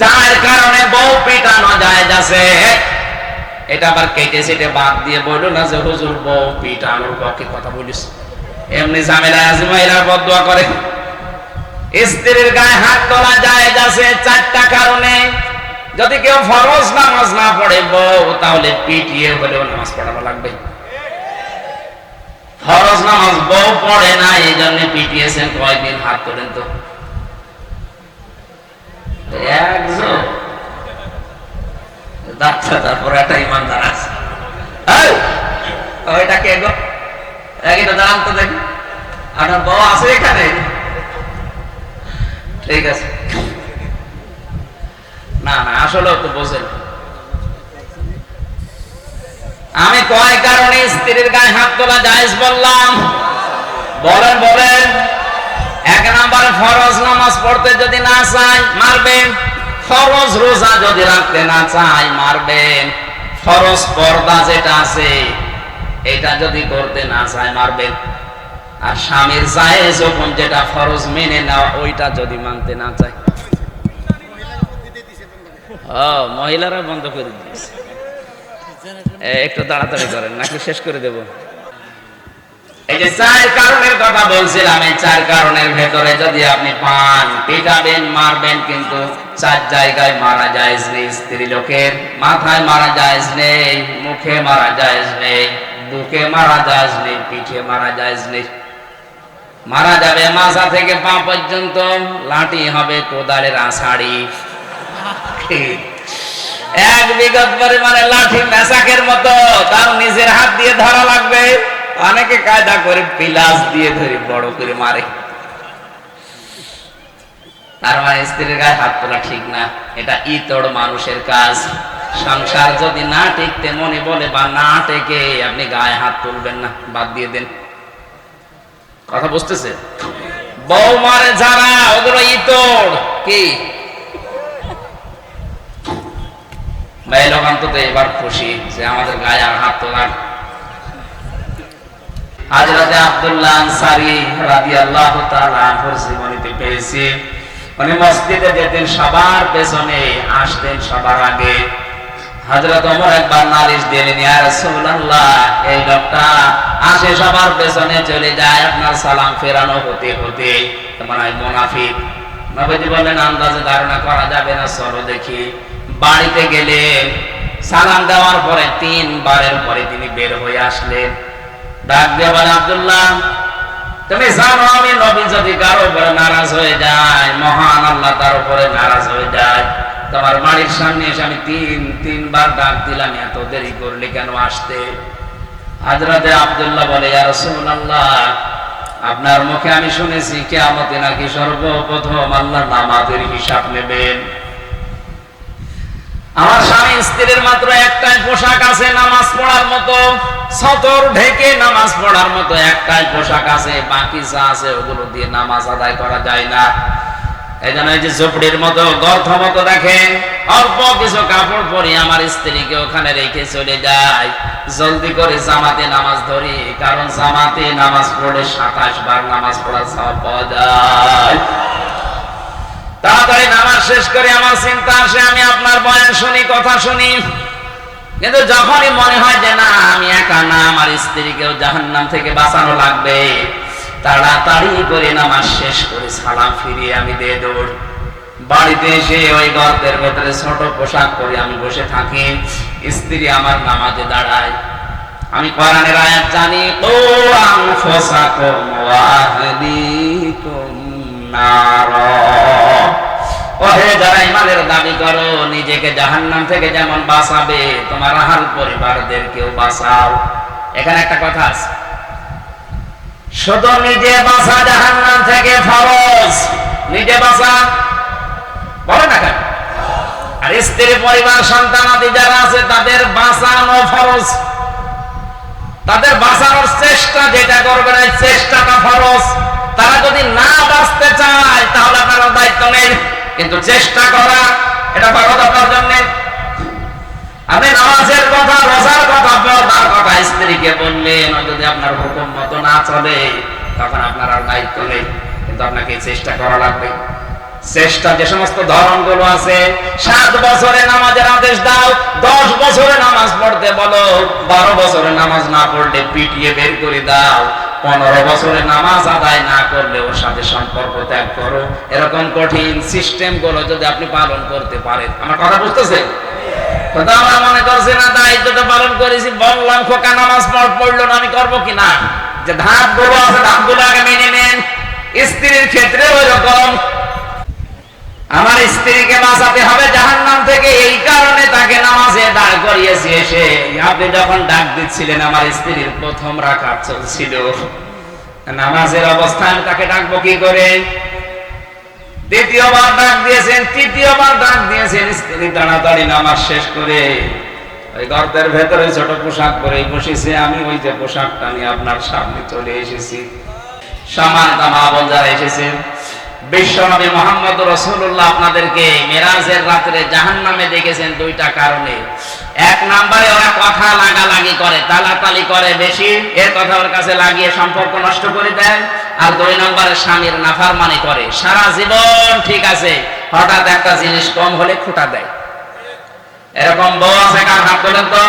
চার কারণে বউ পিটানো যায় যাচ্ছে। এটা আবার কেটে সেটে বাদ দিয়ে বলল না যে, হুজুর, বউ পিটানোর পক্ষে কথা বলিস? এমনি ঝামেলা আছে, মহিলার বদুয়া করে। স্ত্রীর গায়ে হাত তোলা যায় যাচ্ছে চারটা কারণে। যদি কেউ ফরজ নামাজ না পড়ে, বউ তাহলে পিটিয়ে হলেও নামাজ পড়ানো লাগবে। ফরজ নামাজ বউ পড়ে না, এই জন্য পিটিয়েছেন, কয়দিন হাত তোলেন তো একজন ডাক্তার তারপর একটা ইমানদার আছে এই, ওইটা কে গো একই তো দাঁড়ান দেখি। আপনার বউ আছে এখানে? ঠিক আছে। না না আসলে তো বোঝেন। আমি কয় কারণে স্ত্রীর গায়ে হাত তোলা জায়েজ বললাম? বলেন বলেন। এক নম্বরে, ফরজ নামাজ পড়তে যদি না চাই মারবেন। ফরজ রোজা যদি রাখতে না চাই মারবেন। ফরজ পর্দা যেটা আছে এটা যদি করতে না চায় মারবেন আর স্বামীর চায় যখন যেটা ফরজ মেনে নেওয়া, ওইটা যদি মানতে না চায়। মহিলারা বন্ধ করে দিয়েছে। একটু তাড়াতাড়ি করেন, নাকি শেষ করে দেব? এই যে চার কারণের কথা বলছিলাম, এই চার কারণের ভেতরে যদি আপনি পান, পিটাবেন, মারবেন, কিন্তু চার জায়গায় মারা যায় নেই স্ত্রী লোকের মাথায় মারা যায় নেই, মুখে মারা যায় নেই। বুকে মারা যায় নেই পিঠে মারা যায় নেই মারা যাবে মাথা থেকে পা পর্যন্ত, লাঠি হবে কোদালের আষাড়ি এক বিগত পরিমাণে লাঠি মেসাকের মতো, তার নিজের হাত দিয়ে ধরা লাগবে। অনেকে কায়দা করে পিলাস দিয়ে ধরে বড় করে মারে। তার মানে স্ত্রীর গায়ে হাত তোলা ঠিক না, এটা ইতর মানুষের কাজ। সংসার যদি না টিকতে মনে বলে বা না টেকে, আপনি গায়ে হাত তুলবেন না, বাদ দিয়ে দেন। কথা বুঝতেছে? বউ মারে যারা ওগুলো ইতর। কি? এবার খুশি যে আমাদের গায়ে হাত তোলার। আব্দুল্লাহ আনসারী রাদিয়াল্লাহু তাআলা আনহুর জীবনীতে পেয়েছি। উনি মসজিদে যেতেন সবার পেছনে, আসতেন সবার আগে। হযরত ওমর একবার নালিশ দিলেন, ইয়া রাসূলুল্লাহ, এই লোকটা আসে সবার পেছনে চলে যায়, আপনার সালাম ফেরানো হতে হতে। মনে মুনাফিক। নবীজি বললেন, আন্দাজে ধারণা করা যাবে না, চলো দেখি। বাড়িতে গেলেন সালাম দেওয়ার পরে তিনবারের পরে তিনি বের হয়ে আসলেন। ডাক আব্দুল্লাহ, তুমি জানো আমি নবী যদি কারও উপরে নারাজ হয়ে যায়, মহান আল্লাহ তার উপরে নারাজ হয়ে যায়। তোমার বাড়ির সামনে এসে আমি তিন, তিনবার ডাক দিলাম, এত দেরি করলে কেন আসতে? হাজরাতে আব্দুল্লাহ বলে রাসূলুল্লাহ, আপনার মুখে আমি শুনেছি, কিয়ামতে নাকি সর্বপ্রথম আল্লাহ নামাজের হিসাব নেবেন। আমার স্বামী স্ত্রীর মাত্র একটাই পোশাক আছে, নামাজ পড়ার মতো। সতর ঢেকে নামাজ পড়ার মতো একটাই পোশাক আছে, বাকি যা আছে ওগুলো দিয়ে নামাজ আদায় করা যায় না। এই জন্য যে ঝুপড়ির মতো তাড়াতাড়ি নামাজ শেষ করে আমার চিন্তা আসে, আমি আপনার বয়ান শুনি, কথা শুনি। কিন্তু যখনই মনে হয় যে না, আমি একা না, আমার স্ত্রীকেও জাহান্নাম থেকে বাঁচানো লাগবে। তাড়াতাড়ি করে নামাজ শেষ করে সালাম ফিরিয়ে আমি দিয়ে দৌড়। বাড়িতে এসে ওই গর্তের ভেতরে ছোট পোশাক পরে আমি বসে থাকি। স্ত্রী আমার নামাজে দাঁড়ায়। আমি কোরআনের আয়াত জানি, ও আনফুসাকুম ওয়া আহলিকুম ওহে যারা ইমানের দাবি করো, নিজেকে জাহান্নাম থেকে যেমন বাঁচাবে, তোমার আহাল পরিবারদেরকেও বাঁচাও। এখানে একটা কথা আছে। শুধু নিজে বাঁচা জাহান্নাম থেকে ফরজ। নিজে বাঁচা বলে না কেন? আর স্ত্রী, পরিবার সন্তানাদি যারা আছে, তাদের বাঁচানো ফরজ। তাদের বাঁচানোর চেষ্টা যেটা করবেন এই চেষ্টাটা ফরজ। তারা যদি না বাঁচতে চায়, তাহলে আপনার দায়িত্ব নেই। কিন্তু চেষ্টা করা, এটা ফরজ আপনার জন্য। আপনি নামাজের কথা রোজার কথা স্ত্রীকে বললেন যদি আপনার হুকুম মতো না চলে, তখন আপনার আর দায়িত্ব নেই। কিন্তু আপনাকে চেষ্টা করা লাগবে। চেষ্টা যে সমস্ত ধরনগুলো আছে, সাত বছরে নামাজের আদেশ দাও, দশ বছরে নামাজ পড়তে বলো, বারো বছরে নামাজ না পড়লে পিটিয়ে বের করে দাও, পনেরো বছরে নামাজ আদায় না করলে ওর সাথে সম্পর্ক ত্যাগ করো। এরকম কঠিন সিস্টেমগুলো যদি আপনি পালন করতে পারেন। আমার কথা বুঝতেছেন? আমরা স্ত্রীকে বাঁচাতে হবে জাহান্নাম থেকে, এই কারণে তাকে নামাজে দাঁড় করিয়েছি এসে। আপনি যখন ডাক দিচ্ছিলেন, আমার স্ত্রীর প্রথম রাখার চলছিল। নামাজের অবস্থায় আমি তাকে ডাকবো কি করে? দ্বিতীয়বার ডাক দিয়েছেন, তৃতীয়বার ডাক দিয়েছেন, স্ত্রী তাড়াতাড়ি নামাজ শেষ করে ওই গর্তের ভেতরে ছোট পোশাক পরে বসেছে। আমি ওই যে পোশাকটা নিয়ে আপনার সামনে চলে এসেছি। সামান তামা যারা এসেছেন বিশ্বনবী মোহাম্মদ রসুল্লাহ আপনাদেরকে মেরাজের রাত্রে জাহান নামে দেখেছেন দুইটা কারণে। এক নাম্বারে ওরা কথা লাগালাগি করে, তালাতালি করে বেশি, এর কথা ওর কাছে লাগিয়ে সম্পর্ক নষ্ট করে দেয়। আর দুই নম্বরে স্বামীর নাফারমানি করে, সারা জীবন ঠিক আছে, হঠাৎ একটা জিনিস কম হলে খুঁটা দেয়। এরকম বউ আছে কার হাত তো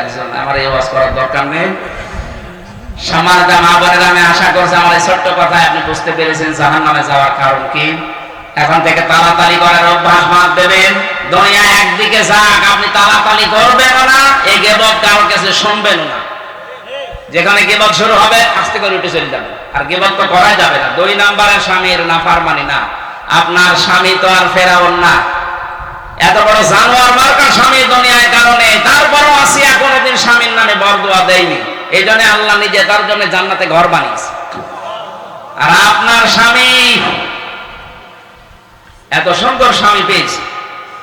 একজন, আমার এই ওয়াজ করার দরকার নেই। সমাজ মা বোনেরা আশা করছি আমার ছোট্ট কথায় আপনি বুঝতে পেরেছেন যাওয়ার এখন থেকে করার অভ্যাস দেবেন। একদিকে আপনি করবেন না, এই কাছে শুনবেন না। যেখানে গেবক শুরু হবে, আস্তে করে উঠে চলে যাবে আর গেবক তো করা যাবে না। দুই নম্বরের স্বামীর নাফার মানি না। আপনার স্বামী তো আর ফেরাউন না। এত বড় জানোয়ার মার্কা স্বামী দুনিয়ায় কারণে তারপরও আসিয়া কোনোদিন স্বামীর নামে বরদোয়া দেয়নি। এই জন্য আল্লাহ নিজে তার জন্য জান্নাতে ঘর বানিয়েছে। আর আপনার স্বামী, এত সুন্দর স্বামী পেয়েছে।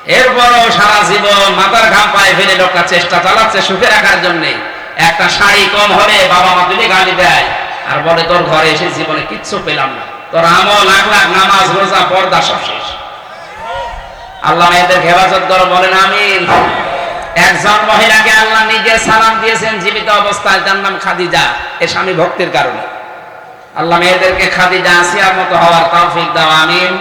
এরপরও সারা জীবন মাথার ঘাম পায়ে ফেলে লোকটা চেষ্টা চালাচ্ছে সুখে রাখার একটা শাড়ি কম হলে বাবা মা তুলে গালি দেয়। আর বলে, তোর ঘরে এসে জীবনে কিচ্ছু পেলাম না। তোর আমল লাখ লাখ নামাজ, রোজা, পর্দা সব শেষ। আল্লাহ মেয়েদের হেফাজত করো, বলেন, আমিন। একজন মহিলাকে আল্লাহ নিজে সালাম দিয়েছেন, জীবিত অবস্থায় তার নাম খাদিজা। এ স্বামী ভক্তির কারণে। আল্লাহ মেয়েদেরকে খাদিজা আসিয়ার মতো হওয়ার তৌফিক দাও, আমিন।